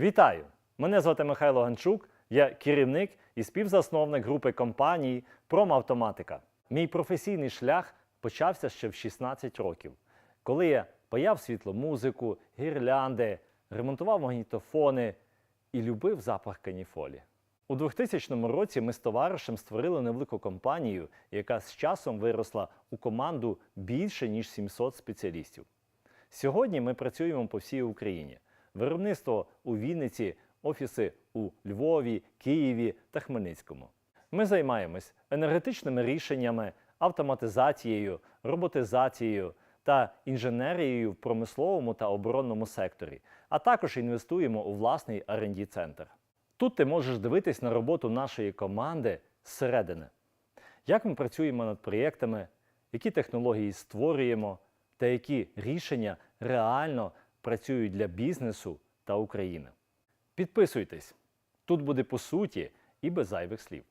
Вітаю! Мене звати Михайло Ганчук, я керівник і співзасновник групи компаній Промавтоматика. Мій професійний шлях почався ще в 16 років, коли я паяв світломузику, гірлянди, ремонтував магнітофони і любив запах каніфолі. У 2000 році ми з товаришем створили невелику компанію, яка з часом виросла у команду більше ніж 700 спеціалістів. Сьогодні ми працюємо по всій Україні. Виробництво у Вінниці, офіси у Львові, Києві та Хмельницькому. Ми займаємось енергетичними рішеннями, автоматизацією, роботизацією та інженерією в промисловому та оборонному секторі, а також інвестуємо у власний rd центр Тут ти можеш дивитись на роботу нашої команди зсередини. Як ми працюємо над проєктами, які технології створюємо та які рішення реально працюють для бізнесу та України. Підписуйтесь, тут буде по суті і без зайвих слів.